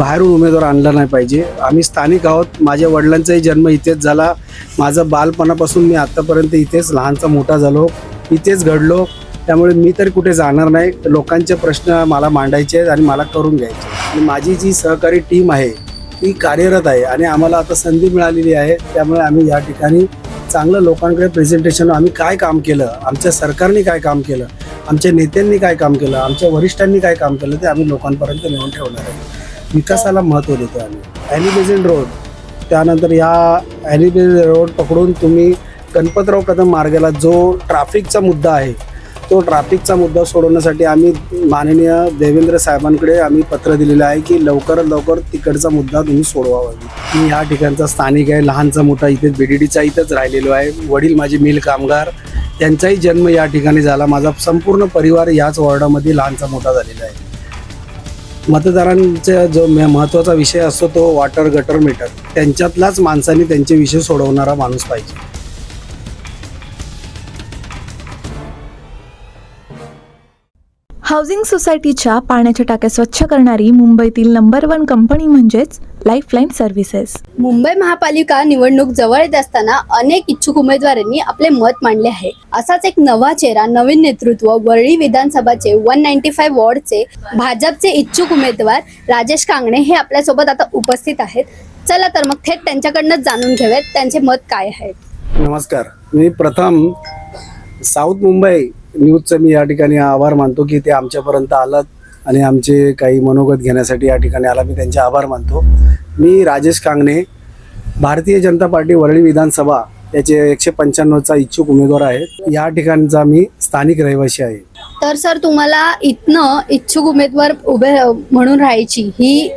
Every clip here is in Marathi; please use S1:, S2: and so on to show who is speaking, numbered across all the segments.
S1: बाहेरून उमेदवार आणला नाही पाहिजे. आम्ही स्थानिक आहोत. माझ्या वडिलांचाही जन्म इथेच झाला. माझं बालपणापासून मी आत्तापर्यंत इथेच लहानचा मोठा झालो. इथेच घडलो. त्यामुळे मी तरी कुठे जाणार नाही. लोकांचे प्रश्न मला मांडायचे आहेत आणि मला करून घ्यायचे आणि माझी जी सहकारी टीम आहे ती कार्यरत आहे आणि आम्हाला आता संधी मिळालेली आहे. त्यामुळे आम्ही या ठिकाणी चांगलं लोकांकडे प्रेझेंटेशन आम्ही काय काम केलं आमच्या सरकारने काय काम केलं आमच्या नेत्यांनी काय काम केलं आमच्या वरिष्ठांनी काय काम केलं ते आम्ही लोकांपर्यंत नेऊन ठेवणार आहे. विकासाला महत्त्व देतो आम्ही. ॲनिबेझन रोड त्यानंतर या ॲनिबेझन रोड पकडून तुम्ही गणपतराव कदम मार्गाला जो ट्राफिकचा मुद्दा आहे तो ट्राफिकचा मुद्दा सोडवण्यासाठी आम्ही माननीय देवेंद्र साहेबांकडे आम्ही पत्र दिलेलं आहे की लवकरात लवकर तिकडचा मुद्दा तुम्ही सोडवावा. मी ह्या ठिकाणचा स्थानिक आहे लहानचा मोठा इथेच बीडीडीचा इथंच राहिलेलो आहे. वडील माझे मिल कामगार त्यांचाही जन्म या ठिकाणी झाला. माझा संपूर्ण परिवार याच वॉर्डामध्ये लहानचा मोठा झालेला आहे. मतदारांचा जो महत्त्वाचा विषय असतो तो वॉटर गटर मीटर त्यांच्यातलाच माणसांनी त्यांचे विषय सोडवणारा माणूस पाहिजे.
S2: हाऊसिंग सोसायटीच्या पाण्याच्या टाक्या स्वच्छ करणारी मुंबईतील नंबर वन कंपनी म्हणजेच लाईफलाईन सर्व्हिसेस
S3: मुंबई महापालिका निवडणूक जवळ येत असताना अनेक इच्छुक उमेदवारांनी आपले मत मांडले आहे. असाच एक नवा चेहरा नवीन नेतृत्व वरळी विधानसभाचे वन नाईन्टी फाईव्ह वॉर्डचे भाजपचे इच्छुक उमेदवार राजेश कांगणे हे आपल्यासोबत आता उपस्थित आहेत. चला तर मग थेट त्यांच्याकडनं जाणून घेऊयात त्यांचे मत काय आहे
S1: नमस्कार. मी प्रथम साऊथ मुंबई न्यूजचं मी या ठिकाणी आभार मानतो की ते आमच्यापर्यंत आलात आणि आमचे काही मनोगत घेण्यासाठी या ठिकाणी आला. मी त्यांचे आभार मानतो. मी राजेश कांगणे भारतीय जनता पार्टी वरळी विधानसभा याचे एकशे पंच्याण्णवचा इच्छुक उमेदवार आहे. या ठिकाणचा मी स्थानिक रहिवासी आहे.
S3: तर सर तुम्हाला इथनं इच्छुक उमेदवार उभे म्हणून राहायची ही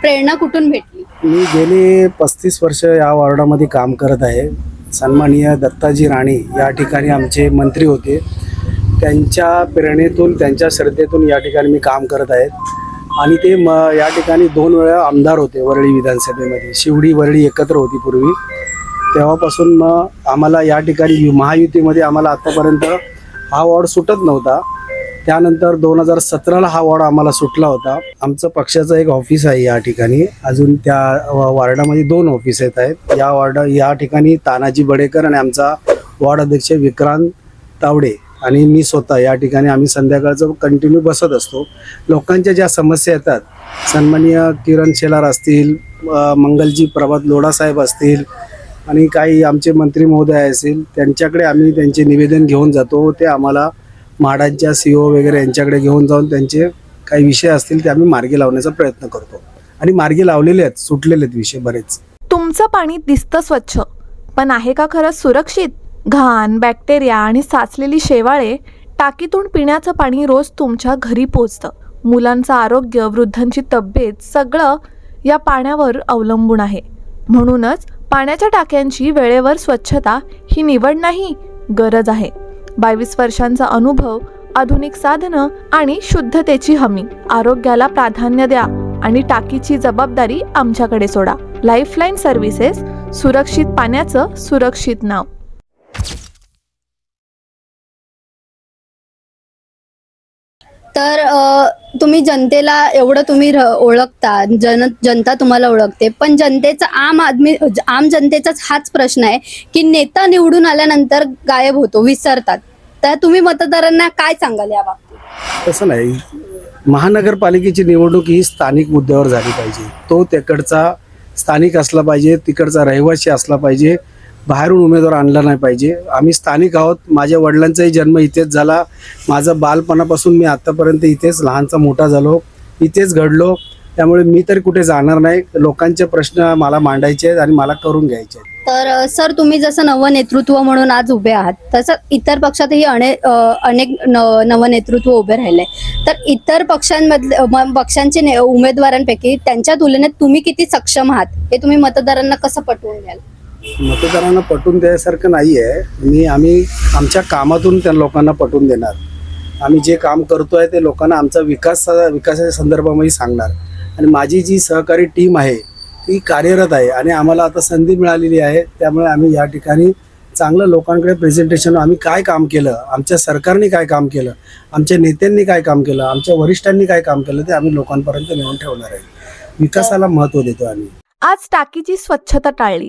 S3: प्रेरणा कुठून भेटली?
S1: मी गेले पस्तीस वर्ष या वॉर्डामध्ये काम करत आहे. सन्माननीय दत्ताजी राणे या ठिकाणी आमचे मंत्री होते. त्यांच्या प्रेरणेतून त्यांच्या श्रद्धेतून या ठिकाणी मी काम करत आहेत आणि ते म या ठिकाणी दोन वेळा आमदार होते वरळी विधानसभेमध्ये. शिवडी वरळी एकत्र होती पूर्वी. तेव्हापासून मग आम्हाला या ठिकाणी महायुतीमध्ये आम्हाला आत्तापर्यंत हा वॉर्ड सुटत नव्हता. त्यानंतर दोन हजार सतराला हा वॉर्ड आम्हाला सुटला होता. आमचं पक्षाचं एक ऑफिस आहे या ठिकाणी. अजून त्या वॉर्डामध्ये दोन ऑफिस येत आहेत. या वॉर्ड या ठिकाणी तानाजी बडेकर आणि आमचा वॉर्ड अध्यक्ष विक्रांत तावडे आणि मी स्वतः या ठिकाणी आम्ही संध्याकाळचं कंटिन्यू बसत असतो. लोकांच्या ज्या समस्या येतात सन्माननीय किरण शेलार असतील मंगलजी प्रभात लोढा साहेब असतील आणि काही आमचे मंत्री महोदय असतील त्यांच्याकडे आम्ही त्यांचे निवेदन घेऊन जातो. ते आम्हाला म्हाडांच्या सी ओ वगैरे यांच्याकडे घेऊन जाऊन त्यांचे काही विषय असतील ते आम्ही मार्गी लावण्याचा प्रयत्न करतो. आणि मार्गी लावलेले आहेत सुटलेले आहेत विषय बरेच.
S2: तुमचं पाणी दिसतं स्वच्छ पण आहे का खरंच सुरक्षित? घाण बॅक्टेरिया आणि साचलेली शेवाळे टाकीतून पिण्याचं पाणी रोज तुमच्या घरी पोचतं. मुलांचं आरोग्य वृद्धांची तब्येत सगळं या पाण्यावर अवलंबून आहे. म्हणूनच पाण्याच्या टाक्यांची वेळेवर स्वच्छता ही निवड नाही गरज आहे. बावीस वर्षांचा अनुभव आधुनिक साधनं आणि शुद्धतेची हमी. आरोग्याला प्राधान्य द्या आणि टाकीची जबाबदारी आमच्याकडे सोडा. लाईफलाईन सर्व्हिसेस सुरक्षित पाण्याचं सुरक्षित नाव.
S3: तर तुम्ही जनतेला एवढं तुम्ही र- ओळखता जन जनता तुम्हाला ओळखते. पण जनतेचा आम आदमी आम जनतेचाच हाच प्रश्न आहे की नेता निवडून आल्यानंतर गायब होतो विसरतात. तर तुम्ही मतदारांना काय सांगाल या बाबतीत?
S1: तसं नाही. महानगरपालिकेची निवडणूक ही स्थानिक मुद्द्यावर झाली पाहिजे. तो तिकडचा स्थानिक असला पाहिजे तिकडचा रहिवासी असला पाहिजे बाहेरून उमेदवार आणला नाही पाहिजे. आम्ही स्थानिक आहोत. माझ्या वडिलांचाही जन्म इथेच झाला. माझं बालपणापासून मी आत्तापर्यंत इथेच लहानचा मोठा झालो. इथेच घडलो. त्यामुळे मी तरी कुठे जाणार नाही. लोकांचे प्रश्न मला मांडायचे आहेत आणि मला करून घ्यायचे आहेत.
S3: तर सर तुम्ही जसं नवनेतृत्व म्हणून आज उभे आहात तसं इतर पक्षातही अनेक अनेक न- नवनेतृत्व उभे राहिले तर इतर पक्षांमधले म- पक्षांचे ने- उमेदवारांपैकी त्यांच्या तुलनेत तुम्ही किती सक्षम आहात हे तुम्ही मतदारांना कसं पटवून द्याल?
S1: मतदारांना पटवून द्यायसारखं नाही आहे मी आम्ही आमच्या कामातून त्या लोकांना पटवून देणार. आम्ही जे काम करतो आहे ते लोकांना आमचा विकास विकासाच्या संदर्भामध्ये सांगणार. आणि माझी जी सहकारी टीम आहे ती कार्यरत आहे आणि आम्हाला आता संधी मिळालेली आहे त्यामुळे आम्ही या ठिकाणी चांगलं लोकांकडे प्रेझेंटेशन आम्ही काय काम केलं आमच्या सरकारने काय काम केलं आमच्या नेत्यांनी काय काम केलं आमच्या वरिष्ठांनी काय काम केलं ते आम्ही लोकांपर्यंत नेऊन ठेवणार आहे. विकासाला महत्त्व देतो आम्ही.
S2: आज टाकीची स्वच्छता टाळली.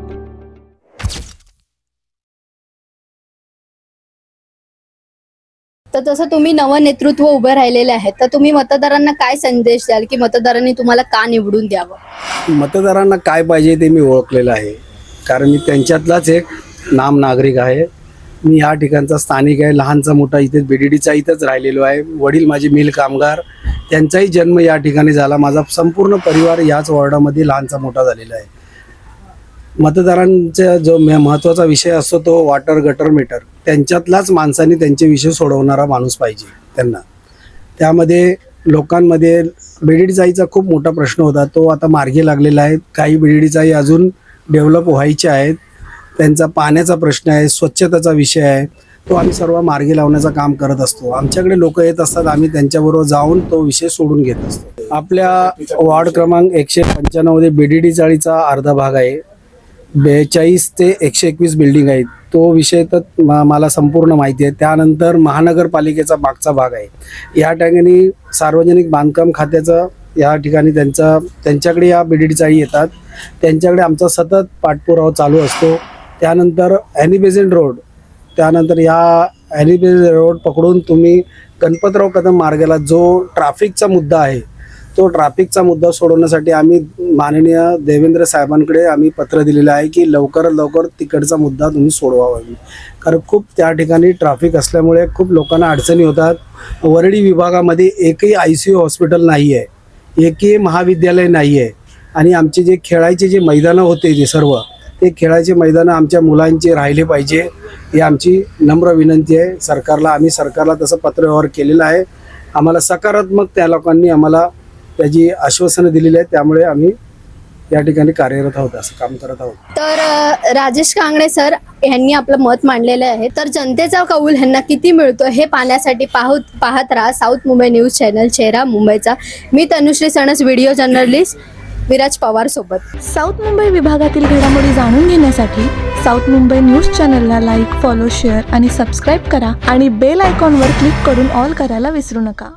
S3: जसं तुम्ही नवं नेतृत्व उभं राहिलेले आहेत तर तुम्ही मतदारांना काय संदेश द्याल की मतदारांनी तुम्हाला का निवडून द्यावं?
S1: मतदारांना काय पाहिजे ते मी ओळखलेलं आहे. कारण मी त्यांच्यातलाच एक नाम नागरिक आहे. मी ह्या ठिकाणचा स्थानिक आहे लहानचा मोठा इथे बीडीडीचा इथंच राहिलेलो आहे. वडील माझे मिल कामगार त्यांचाही जन्म या ठिकाणी झाला. माझा संपूर्ण परिवार याच वॉर्डामध्ये लहानचा मोठा झालेला आहे. मतदारांचा जो महत्त्वाचा विषय असतो तो वॉटर गटर मीटर. त्यांच्यातलाच माणसाने त्यांचे विषय सोडवणारा माणूस पाहिजे त्यांना. त्यामध्ये लोकांमध्ये बेडीडचाईचा खूप मोठा प्रश्न होता. तो आता मार्गी लागलेला आहे. काही बेडीडचाई अजून डेव्हलप व्हायचे आहेत. त्यांचा पाण्याचा प्रश्न आहे स्वच्छतेचा विषय आहे. तो आम्ही सर्व मार्गी लावण्याचं काम करत असतो. आमच्याकडे लोक येत असतात. आम्ही त्यांच्याबरोबर जाऊन तो विषय सोडून घेत असतो. आपल्या वॉर्ड क्रमांक एकशे पंच्याण्णवमध्ये बेडीडी चाळीचा अर्धा भाग आहे. बेचाळीस ते एकशे एकवीस बिल्डिंग आहेत. तो विषय तर मला संपूर्ण माहिती आहे. त्यानंतर महानगरपालिकेचा मागचा भाग आहे. या ठिकाणी सार्वजनिक बांधकाम खात्याचं या ठिकाणी त्यांचा त्यांच्याकडे या बिडीडी चाळी येतात. त्यांच्याकडे आमचा सतत पाठपुरावा चालू असतो. त्यानंतर ॲनिबेझेंट रोड त्यानंतर या ॲनिबेझेंट रोड पकडून तुम्ही गणपतराव कदम मार्गाला जो ट्राफिकचा मुद्दा आहे तो ट्राफिकचा मुद्दा सोडवण्यासाठी आम्ही माननीय देवेंद्र साहेबांकडे आम्ही पत्र दिलेलं आहे की लवकरात लवकर तिकडचा मुद्दा तुम्ही सोडवावा. कारण खूप त्या ठिकाणी ट्राफिक असल्यामुळे खूप लोकांना अडचणी होतात. वरळी विभागामध्ये एकही आय सी यू हॉस्पिटल नाही आहे एकही महाविद्यालय नाही आहे आणि आमचे जे खेळायचे जे मैदानं होते जे सर्व ते खेळायचे मैदानं आमच्या मुलांचे राहिले पाहिजे ही आमची नम्र विनंती आहे. सरकारला आम्ही सरकारला तसं पत्रव्यवहार केलेला आहे. आम्हाला सकारात्मक त्या लोकांनी आम्हाला त्याची आश्वासनं दिलेली आहेत त्यामुळे आम्ही या ठिकाणी कार्यरत आहोत असं काम करत आहोत.
S3: तर अ, राजेश कांगणे सर यांनी आपलं मत मांडलेलं आहे. तर जनतेचा कौल ह्यांना किती मिळतो हे पाहण्यासाठी पाहत पाहत राहा साऊथ मुंबई न्यूज चॅनल चेहरा मुंबईचा. मी तनुश्री सणस व्हिडिओ जर्नलिस्ट विराज पवार सोबत.
S2: साऊथ मुंबई विभागातील घडामोडी जाणून घेण्यासाठी साऊथ मुंबई न्यूज चॅनलला लाईक फॉलो शेअर आणि सबस्क्राईब करा आणि बेल आयकॉनवर क्लिक करून ऑल करायला विसरू नका.